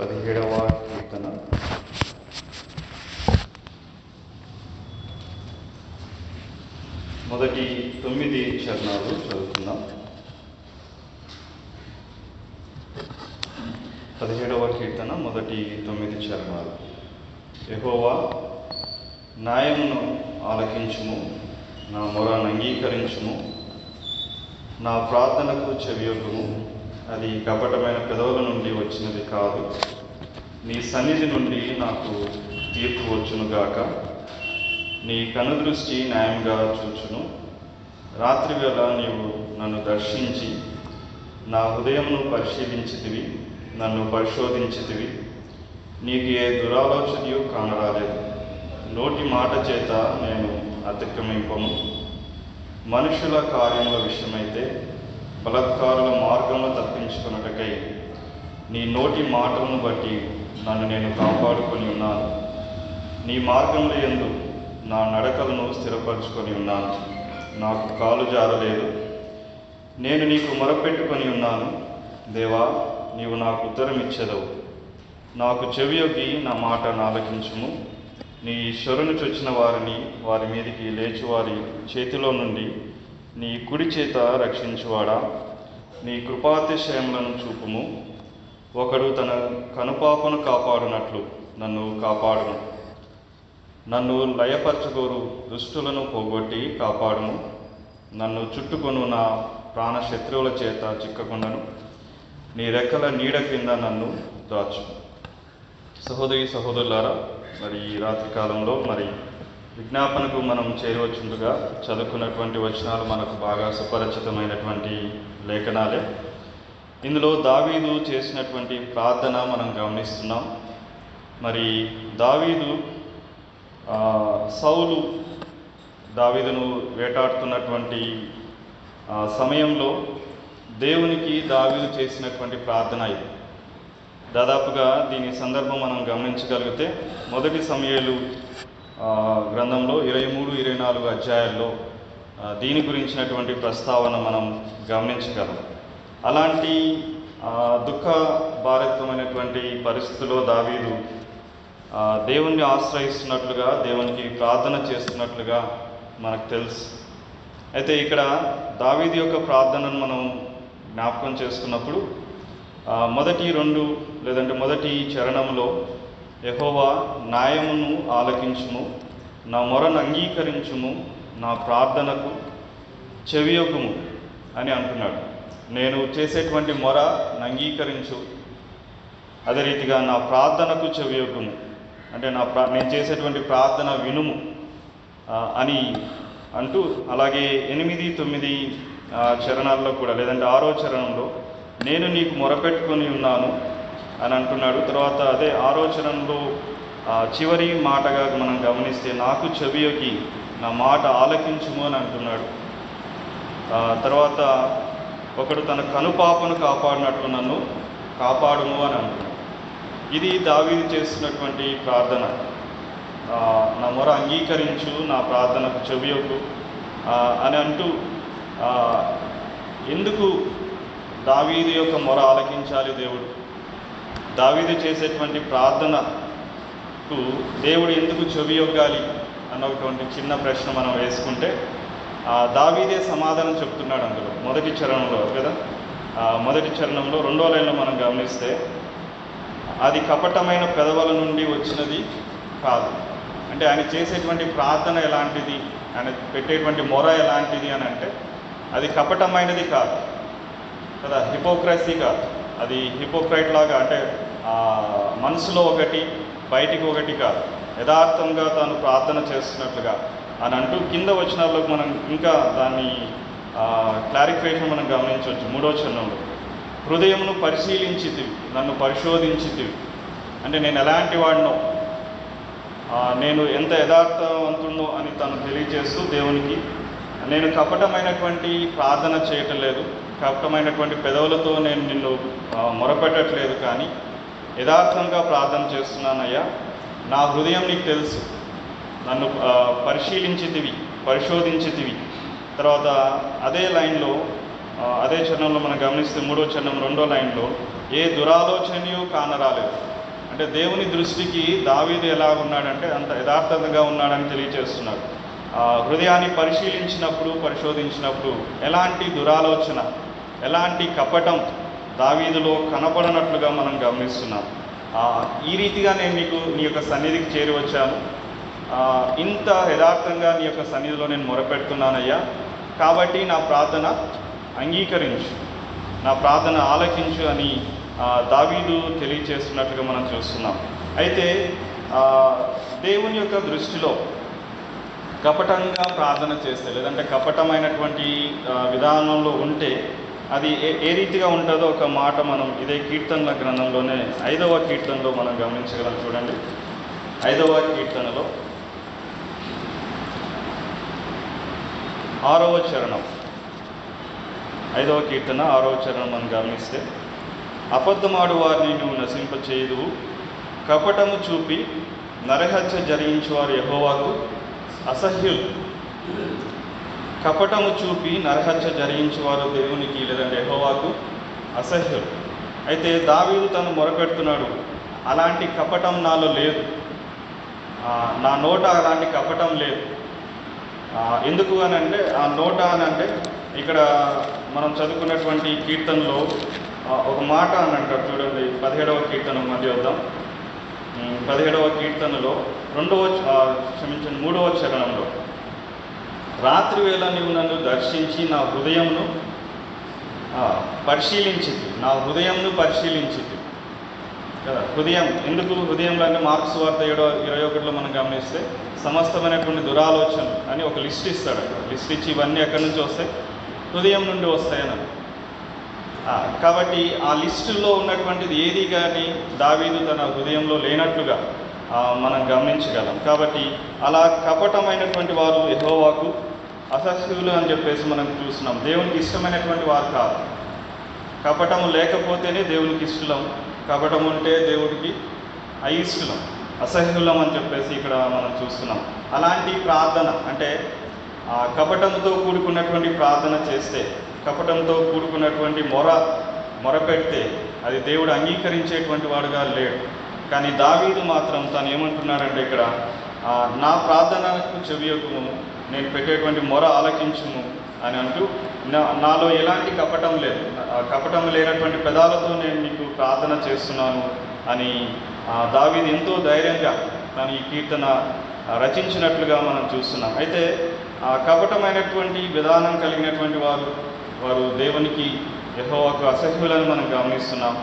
పదిహేడవ కీర్తన. మొదటి తొమ్మిది చరణాలు చదువుతున్నాం పదిహేడవ కీర్తన మొదటి తొమ్మిది చరణాలు. ఎహోవా న్యాయమును ఆలకించుము నా మొరను అంగీకరించుము నా ప్రార్థనకు చెవియొగ్గుము అది కపటమైన పెదవుల నుండి వచ్చినది కాదు. నీ సన్నిధి నుండి నాకు తీర్పు వచ్చునుగాక. నీ కనుదృష్టి న్యాయంగా చూచును. రాత్రివేళ నీవు నన్ను దర్శించి నా హృదయమును పరిశీలించితివి నన్ను పరిశోధించితివి. నీకు ఏ దురాలోచనయు కానరాలేదు. నోటి మాట చేత నేను అతిక్రమింపను మనుషుల కార్యముల విషయమైతే బలత్కారుల మార్గంలో తప్పించుకున్నటకై నీ నోటి మాటలను బట్టి నన్ను నేను కాపాడుకొని ఉన్నాను. నీ మార్గంలో ఎందు నా నడకలను స్థిరపరచుకొని ఉన్నాను. నాకు కాలు జారలేదు. నేను నీకు మొరపెట్టుకొని ఉన్నాను. దేవా నీవు నాకు ఉత్తరం ఇచ్చేదవు. నాకు చెవియొగ్గి నా మాట నాలకించుము. నీ శరణు చొచ్చిన వారిని వారి మీదకి లేచి వారి చేతిలో నుండి నీ కుడి చేత రక్షించువాడా? నీ కృపాతిశయములను చూపుము. ఒకడు తన కనుపాపను కాపాడునట్లు నన్ను కాపాడును. నన్ను లయపరచుకోరు దుష్టులను పోగొట్టి కాపాడును. నన్ను చుట్టుకొను నా ప్రాణ శత్రువుల చేత చిక్కకుండను. నీ రెక్కల నీడ క్రింద నన్ను దాచు సహోదరి సహోదరులారా మరి ఈ రాత్రి కాలంలో మరి విజ్ఞాపనకు మనం చేరవచ్చుగా చదువుకున్నటువంటి వచనాలు మనకు బాగా సుపరిచితమైనటువంటి లేఖనాలే. ఇందులో దావీదు చేసినటువంటి ప్రార్థన మనం గమనిస్తున్నాం. మరి దావీదు సౌలు దావీదును వేటాడుతున్నటువంటి సమయంలో దేవునికి దావీదు చేసినటువంటి ప్రార్థన ఇది. దాదాపుగా దీని సందర్భం మనం గమనించగలిగితే మొదటి సమయాలు గ్రంథంలో ఇరవై మూడు ఇరవై నాలుగు అధ్యాయాల్లో దీని గురించినటువంటి ప్రస్తావన మనం గమనించగలం. అలాంటి దుఃఖ భారితమైనటువంటి పరిస్థితిలో దావీదు దేవుణ్ణి ఆశ్రయిస్తున్నట్లుగా దేవునికి ప్రార్థన చేస్తున్నట్లుగా మనకు తెలుసు. అయితే ఇక్కడ దావీది యొక్క ప్రార్థనను మనం జ్ఞాపకం చేసుకున్నప్పుడు మొదటి రెండు లేదంటే మొదటి చరణంలో యహోవా న్యాయమును ఆలకించుము నా మొరను అంగీకరించుము నా ప్రార్థనకు చెవియొగ్గుము అని అంటున్నాడు. నేను చేసేటువంటి మొర అంగీకరించు అదే రీతిగా నా ప్రార్థనకు చెవియొగ్గుము. అంటే నా ప్రా నేను చేసేటువంటి ప్రార్థన వినుము అని అంటూ అలాగే ఎనిమిది తొమ్మిది చరణాల్లో కూడా లేదంటే ఆరో చరణంలో నేను నీకు మొరపెట్టుకొని ఉన్నాను అని అంటున్నాడు. తర్వాత అదే ఆలోచనలో చివరి మాటగా మనం గమనిస్తే నాకు చెవియొకి నా మాట ఆలకించుము అని అంటున్నాడు. తర్వాత ఒకడు తన కనుపాపను కాపాడినట్లు నన్ను కాపాడుము అని అంటున్నాడు. ఇది దావీది చేస్తున్నటువంటి ప్రార్థన. నా మొర అంగీకరించు నా ప్రార్థనకు చెవియొగ్గు అని అంటూ ఎందుకు దావీదు యొక్క మొర ఆలకించాలి దేవుడు? దావీదు చేసేటువంటి ప్రార్థనకు దేవుడు ఎందుకు చెవియొగ్గాలి అన్నటువంటి చిన్న ప్రశ్న మనం వేసుకుంటే ఆ, దావీదే సమాధానం చెప్తున్నాడు అందులో మొదటి చరణంలో కదా? ఆ, మొదటి చరణంలో రెండో లైన్లో మనం గమనిస్తే అది కపటమైన పెదవుల నుండి వచ్చినది కాదు. అంటే ఆయన చేసేటువంటి ప్రార్థన ఎలాంటిది? ఆయన పెట్టేటువంటి మొర ఎలాంటిది అని అంటే అది కపటమైనది కాదు కదా హిపోక్రసీ కాదు. అది హిపోక్రైట్ లాగా అంటే మనసులో ఒకటి బయటికి ఒకటి కాదు. యథార్థంగా తాను ప్రార్థన చేస్తున్నట్లుగా. అని అంటూ కింద వచనాల్లో మనం ఇంకా దాన్ని క్లారిఫికేషన్ మనం గమనించవచ్చు మూడో చరణంలో. హృదయమును పరిశీలించితివి నన్ను పరిశోధించితివి. అంటే నేను ఎలాంటి వాడినో నేను ఎంత యథార్థవంతుడినో అని తను తెలియజేస్తూ దేవునికి నేను కపటమైనటువంటి ప్రార్థన చేయటం లేదు. కపటమైనటువంటి పెదవులతో నేను నిన్ను మొరపెట్టట్లేదు కానీ యథార్థంగా ప్రార్థన చేస్తున్నానయ్యా. నా హృదయం నీకు తెలుసు. నన్ను పరిశీలించితివి పరిశోధించితివి. తర్వాత అదే లైన్లో అదే చరణంలో మనం గమనిస్తే మూడో చరణం రెండో లైన్లో ఏ దురాలోచనయు కానరాలేదు. అంటే దేవుని దృష్టికి దావీదు ఎలా ఉన్నాడంటే అంత యథార్థంగా ఉన్నాడని తెలియజేస్తున్నాడు ఆ, హృదయాన్ని పరిశీలించినప్పుడు పరిశోధించినప్పుడు ఎలాంటి దురాలోచన ఎలాంటి కపటం దావీదులో కనపడనట్లుగా మనం గమనిస్తున్నాం. ఈ రీతిగా నేను మీకు నీ యొక్క సన్నిధికి చేరి వచ్చాను. ఇంత యథార్థంగా నీ యొక్క సన్నిధిలో నేను మొరపెడుతున్నానయ్యా. కాబట్టి నా ప్రార్థన అంగీకరించు. నా ప్రార్థన ఆలకించు అని దావీదు తెలియచేస్తున్నట్లుగా మనం చూస్తున్నాం. అయితే దేవుని యొక్క దృష్టిలో కపటంగా ప్రార్థన చేస్తే లేదంటే కపటమైనటువంటి విధానంలో ఉంటే అది ఏ ఏ రీతిగా ఉంటుందో ఒక మాట మనం ఇదే కీర్తనల గ్రంథంలోనే ఐదవ కీర్తనలో మనం గమనించగలం చూడండి. ఐదవ కీర్తనలో ఆరవ చరణం. ఐదవ కీర్తన ఆరవ చరణం మనం గమనిస్తే అబద్ధమాడు వారిని నువ్వు నశింపచేయుదువు. కపటము చూపి నరహత్య జరిగించువారు యహోవాకు అసహ్యులు. కపటము చూపి నరహత్య జరిగించేవారు దేవునికి లేదంటే యెహోవాకు అసహ్యుడు అయితే దావీదు తను మొరపెడుతున్నాడు అలాంటి కపటం నాలో లేదు. నా నోట అలాంటి కపటం లేదు. ఎందుకు అని అంటే ఆ నోట అని అంటే ఇక్కడ మనం చదువుకున్నటువంటి కీర్తనలో ఒక మాట అని అంటారు చూడండి పదిహేడవ కీర్తన మధ్య వద్దాం. పదిహేడవ కీర్తనలో రెండవ క్షమించండి మూడవ చరణంలో. రాత్రి వేళ నీవు నన్ను దర్శించి నా హృదయంను పరిశీలించింది నా హృదయంను పరిశీలించింది కదా హృదయం. ఎందుకు హృదయంలో అంటే మార్క్స్ వార్త ఏడో ఇరవై ఒకటిలో మనం గమనిస్తే సమస్తమైనటువంటి దురాలోచన అని ఒక లిస్ట్ ఇస్తాడు అక్కడ. లిస్ట్ ఇచ్చి ఇవన్నీ ఎక్కడి నుంచి వస్తాయి? హృదయం నుండి వస్తాయని కాబట్టి ఆ లిస్టులో ఉన్నటువంటిది ఏది కానీ దావీదు తన హృదయంలో లేనట్లుగా మనం గమనించగలం. కాబట్టి అలా కపటమైనటువంటి వారు యహోవాకు అసహ్యులు అని చెప్పేసి మనం చూస్తున్నాం. దేవునికి ఇష్టమైనటువంటి వారు కాదు. కపటము లేకపోతేనే దేవునికి ఇష్టం కపటం ఉంటే దేవుడికి అయిష్టం అసహ్యులం అని చెప్పేసి ఇక్కడ మనం చూస్తున్నాం. అలాంటి ప్రార్థన అంటే ఆ కపటంతో కూడుకున్నటువంటి ప్రార్థన చేస్తే కపటంతో కూడుకున్నటువంటి మొర మొర పెడితే అది దేవుడు అంగీకరించేటువంటి వాడుగా లేడు. కానీ దావీదు మాత్రం తను ఏమంటున్నాడంటే ఇక్కడ నా ప్రార్థనకు చెవియకుము నేను పెట్టేటువంటి మొర ఆలకించుము అని అంటూ నా నాలో ఎలాంటి కపటం లేదు కపటం లేనటువంటి పెదాలతో నేను మీకు ప్రార్థన చేస్తున్నాను అని ఆ, ఎంతో ధైర్యంగా తను ఈ కీర్తన రచించినట్లుగా మనం చూస్తున్నాం. అయితే ఆ కపటమైనటువంటి విధానం కలిగినటువంటి వారు వారు దేవునికి యహోవాకు అసహ్యులని మనం గమనిస్తున్నాం.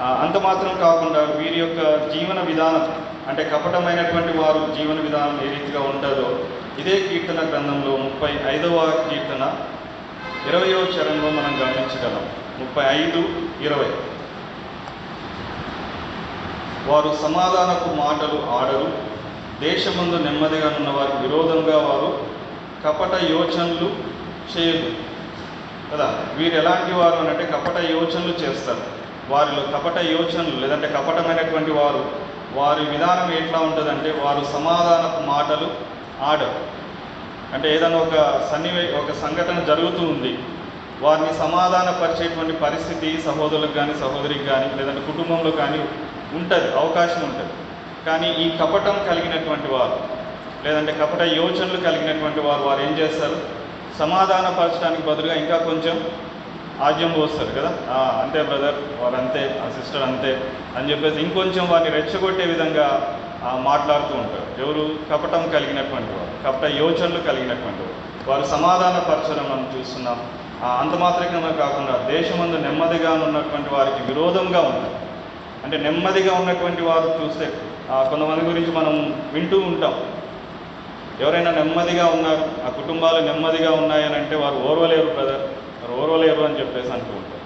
అంత మాత్రం కాకుండా వీరి యొక్క జీవన విధానం అంటే కపటమైనటువంటి వారు జీవన విధానం ఏ రీతిగా ఉంటుందో ఇదే కీర్తన గ్రంథంలో ముప్పై ఐదవ కీర్తన ఇరవయో చరణంలో మనం గమనించగలం. ముప్పై ఐదు ఇరవై. వారు సమాధానపు మాటలు ఆడరు దేశమందు నెమ్మదిగా ఉన్న వారికి విరోధంగా వారు కపట యోచనలు చేయదు కదా? వీరు ఎలాంటి వారు అని అంటే కపట యోచనలు చేస్తారు. వారిలో కపట యోచనలు లేదంటే కపటమైనటువంటి వారు వారి విధానం ఎట్లా ఉంటుందంటే వారు సమాధానపు మాటలు ఆడరు. అంటే ఏదైనా ఒక సన్నివే ఒక సంఘటన జరుగుతూ ఉంది. వారిని సమాధానపరిచేటువంటి పరిస్థితి సహోదరులకు కానీ సహోదరికి కానీ లేదంటే కుటుంబంలో కానీ ఉంటుంది అవకాశం ఉంటుంది. కానీ ఈ కపటం కలిగినటువంటి వారు లేదంటే కపట యోచనలు కలిగినటువంటి వారు వారు ఏం చేస్తారు? సమాధానపరచడానికి బదులుగా ఇంకా కొంచెం ఆజ్యం పోస్తారు కదా? అంతే బ్రదర్ వారు అంతే ఆ సిస్టర్ అంతే అని చెప్పేసి ఇంకొంచెం వారిని రెచ్చగొట్టే విధంగా మాట్లాడుతూ ఉంటారు. ఎవరు? కపటం కలిగినటువంటి వారు కపట యోచనలు కలిగినటువంటి వారు. వారు సమాధానపరచడం మనం చూస్తున్నాం. ఆ, అంత మాత్రమే కాకుండా దేశమందు నెమ్మదిగా ఉన్నటువంటి వారికి విరోధంగా ఉంటారు. అంటే నెమ్మదిగా ఉన్నటువంటి వారు చూస్తే కొంతమంది గురించి మనం వింటూ ఉంటాం. ఎవరైనా నెమ్మదిగా ఉన్నారు ఆ కుటుంబాలు నెమ్మదిగా ఉన్నాయని అంటే వారు ఓర్వలేరు బ్రదర్ వారు ఓర్వలేరు అని చెప్పేసి అంటూ ఉంటారు.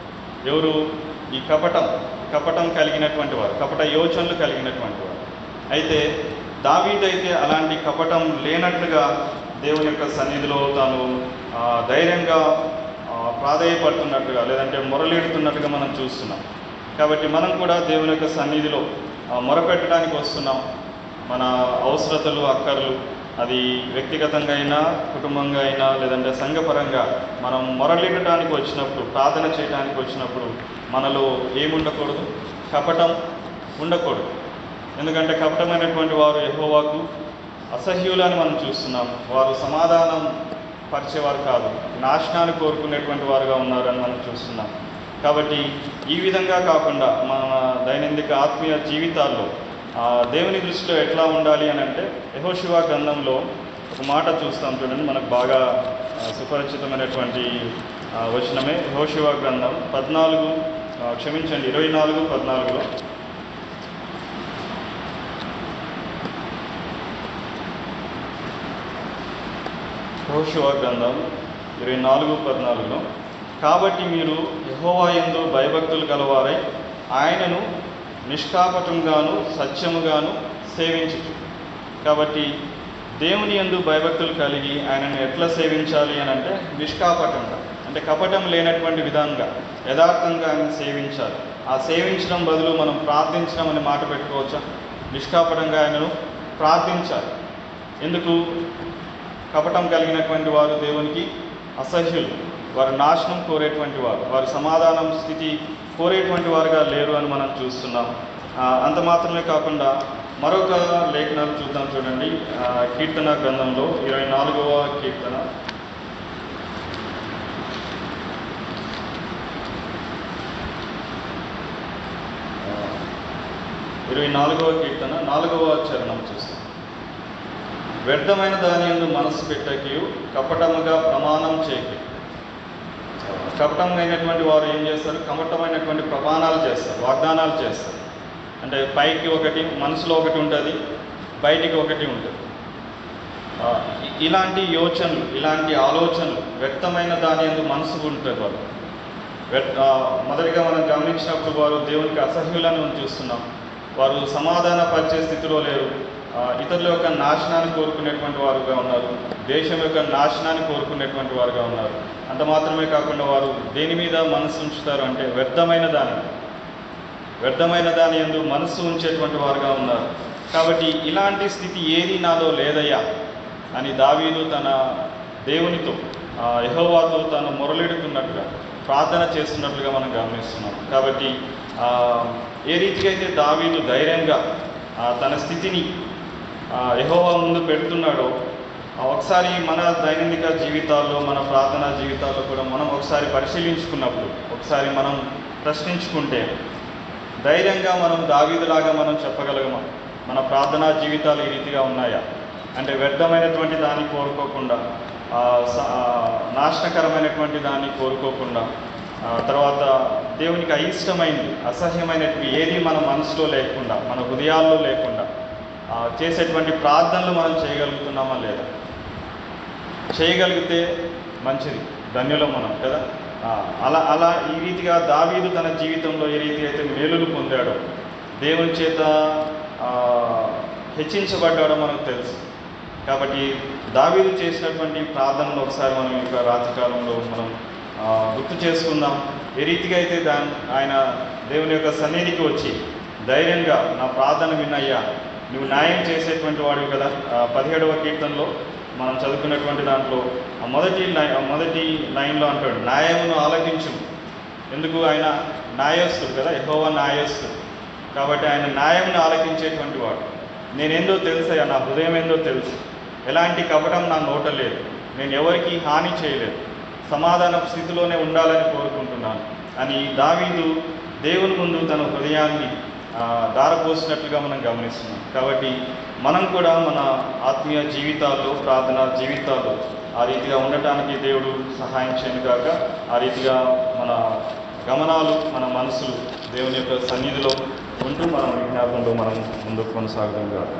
ఎవరు? ఈ కపటం కపటం కలిగినటువంటి వారు కపట యోచనలు కలిగినటువంటి వారు. అయితే దావీదైతే అలాంటి కపటం లేనట్లుగా దేవుని యొక్క సన్నిధిలో తాను ధైర్యంగా ప్రాధాయపడుతున్నట్టుగా లేదంటే మొరలేడుతున్నట్టుగా మనం చూస్తున్నాం. కాబట్టి మనం కూడా దేవుని యొక్క సన్నిధిలో మొరపెట్టడానికి వస్తున్నాం. మన అవసరతలు అక్కర్లు అది వ్యక్తిగతంగా అయినా కుటుంబంగా అయినా లేదంటే సంఘపరంగా మనం మొరలిడటానికి వచ్చినప్పుడు ప్రార్థన చేయడానికి వచ్చినప్పుడు మనలో ఏముండకూడదు? కపటం ఉండకూడదు. ఎందుకంటే కపటమైనటువంటి వారు ఎహోవాకు అసహ్యులని మనం చూస్తున్నాం. వారు సమాధానం పరిచేవారు కాదు. నాశనాన్ని కోరుకునేటువంటి వారుగా ఉన్నారని మనం చూస్తున్నాం. కాబట్టి ఈ విధంగా కాకుండా మన దైనందిక ఆత్మీయ జీవితాల్లో దేవుని దృష్టిలో ఎట్లా ఉండాలి అని అంటే యహోశివ గ్రంథంలో ఒక మాట చూస్తాం చూడండి మనకు బాగా సుపరిచితమైనటువంటి వచనమే. యహోశివ గ్రంథం పద్నాలుగు క్షమించండి ఇరవై నాలుగు పద్నాలుగులో. యహోశివ గ్రంథం ఇరవై నాలుగు పద్నాలుగులో. కాబట్టి మీరు యహోవా ఎందు భయభక్తులు గలవారై ఆయనను నిష్కాపటంగాను సత్యముగాను సేవించచ్చు కాబట్టి దేవుని యందు భయభక్తులు కలిగి ఆయనను ఎట్లా సేవించాలి అని అంటే నిష్కాపటంగా అంటే కపటం లేనటువంటి విధంగా యథార్థంగా ఆయన సేవించాలి. ఆ సేవించడం బదులు మనం ప్రార్థించడం అనే మాట పెట్టుకోవచ్చా? నిష్కాపటంగా ఆయనను ప్రార్థించాలి. ఎందుకు? కపటం కలిగినటువంటి వారు దేవునికి అసహ్యులు వారు నాశనం కోరేటువంటి వారు వారి సమాధానం స్థితి కోరేటువంటి వారుగా లేరు అని మనం చూస్తున్నాం. అంత మాత్రమే కాకుండా మరొక లేఖనాలు చూద్దాం చూడండి. కీర్తన గ్రంథంలో ఇరవై నాలుగవ కీర్తన. ఇరవై నాలుగవ కీర్తన నాలుగవ చరణం చూస్తాం. వ్యర్థమైన దాని యందు మనసు పెట్టకి కపటముగా ప్రమాణం చేయకి కపటమైనటువంటి వారు ఏం చేస్తారు? కపటమైనటువంటి ప్రమాణాలు చేస్తారు వాగ్దానాలు చేస్తారు. అంటే పైకి ఒకటి మనసులో ఒకటి ఉంటుంది బయటికి ఒకటి ఉంటుంది. ఇలాంటి యోచనలు ఇలాంటి ఆలోచనలు వ్యక్తమైన దాని యందు మనసు ఉంటారు వారు. మొదటిగా మనం గమనించినప్పుడు వారు దేవునికి అసహ్యులను చూస్తున్నాం. వారు సమాధాన పరిచే స్థితిలో లేరు. ఇతరుల యొక్క నాశనాన్ని కోరుకునేటువంటి వారుగా ఉన్నారు. దేశం యొక్క నాశనాన్ని కోరుకునేటువంటి వారుగా ఉన్నారు. అంత మాత్రమే కాకుండా వారు దేని మీద మనసు ఉంచుతారు అంటే వ్యర్థమైన దాని. వ్యర్థమైన దాని ఎందు మనస్సు ఉంచేటువంటి వారుగా ఉన్నారు. కాబట్టి ఇలాంటి స్థితి ఏది నాలో లేదయ్యా అని దావీదు తన దేవునితో యహోవాతో తను మొరలెడుతున్నట్టుగా ప్రార్థన చేస్తున్నట్లుగా మనం గమనిస్తున్నాం. కాబట్టి ఏ రీతిగా అయితే దావీదు ధైర్యంగా తన స్థితిని యహోవా ముందు పెడుతున్నాడో. ఒకసారి మన దైనందిక జీవితాల్లో మన ప్రార్థనా జీవితాల్లో కూడా మనం ఒకసారి పరిశీలించుకున్నప్పుడు ఒకసారి మనం ప్రశ్నించుకుంటే ధైర్యంగా మనం దావీదులాగా మనం చెప్పగలగమా? మన ప్రార్థనా జీవితాలు ఈ రీతిగా ఉన్నాయా? అంటే వ్యర్థమైనటువంటి దాన్ని కోరుకోకుండా నాశనకరమైనటువంటి దాన్ని కోరుకోకుండా తర్వాత దేవునికి అయిష్టమైంది అసహ్యమైనటువంటి ఏది మన మనసులో లేకుండా మన హృదయాల్లో లేకుండా చేసేటువంటి ప్రార్థనలు మనం చేయగలుగుతున్నామా లేదా? చేయగలిగితే మంచిది. ధన్యులం మనం కదా? అలా అలా ఈ రీతిగా దావీదు తన జీవితంలో ఏ రీతి అయితే మేలులు పొందాడో దేవుని చేత హెచ్చించబడ్డాడో మనకు తెలుసు. కాబట్టి దావీదు చేసినటువంటి ప్రార్థనలు ఒకసారి మనం ఈ యొక్క రాత్రికాలంలో మనం గుర్తు చేసుకుందాం. ఏ రీతిగా అయితే దాని ఆయన దేవుని యొక్క సన్నిధికి వచ్చి ధైర్యంగా నా ప్రార్థన విన్నయ్యా నువ్వు న్యాయం చేసేటువంటి వాడివి కదా. పదిహేడవ కీర్తనలో మనం చదువుకున్నటువంటి దాంట్లో ఆ మొదటి ఆ మొదటి లైన్లో అంటాడు న్యాయమును ఆలకించు ఎందుకు? ఆయన న్యాయస్తుడు కదా ఎహోవ న్యాయస్తుడు కాబట్టి ఆయన న్యాయంను ఆలకించేటువంటి వాడు. నేనేందో తెలుసయ్యా నా హృదయం ఏందో తెలుసు. ఎలాంటి కపటం నా నోట లేదు. నేను ఎవరికి హాని చేయలేదు. సమాధాన స్థితిలోనే ఉండాలని కోరుకుంటున్నాను. అని దావీదు దేవుని ముందు తన హృదయాన్ని దారపోసినట్లుగా మనం గమనిస్తున్నాం. కాబట్టి మనం కూడా మన ఆత్మీయ జీవితాల్లో ప్రార్థన జీవితాల్లో ఆ రీతిగా ఉండటానికి దేవుడు సహాయం చేయను కాక ఆ రీతిగా మన గమనాలు మన మనసులు దేవుని యొక్క సన్నిధిలో ఉంటూ మనం విజ్ఞాపంలో మనం ముందుకు కొనసాగడం కాదు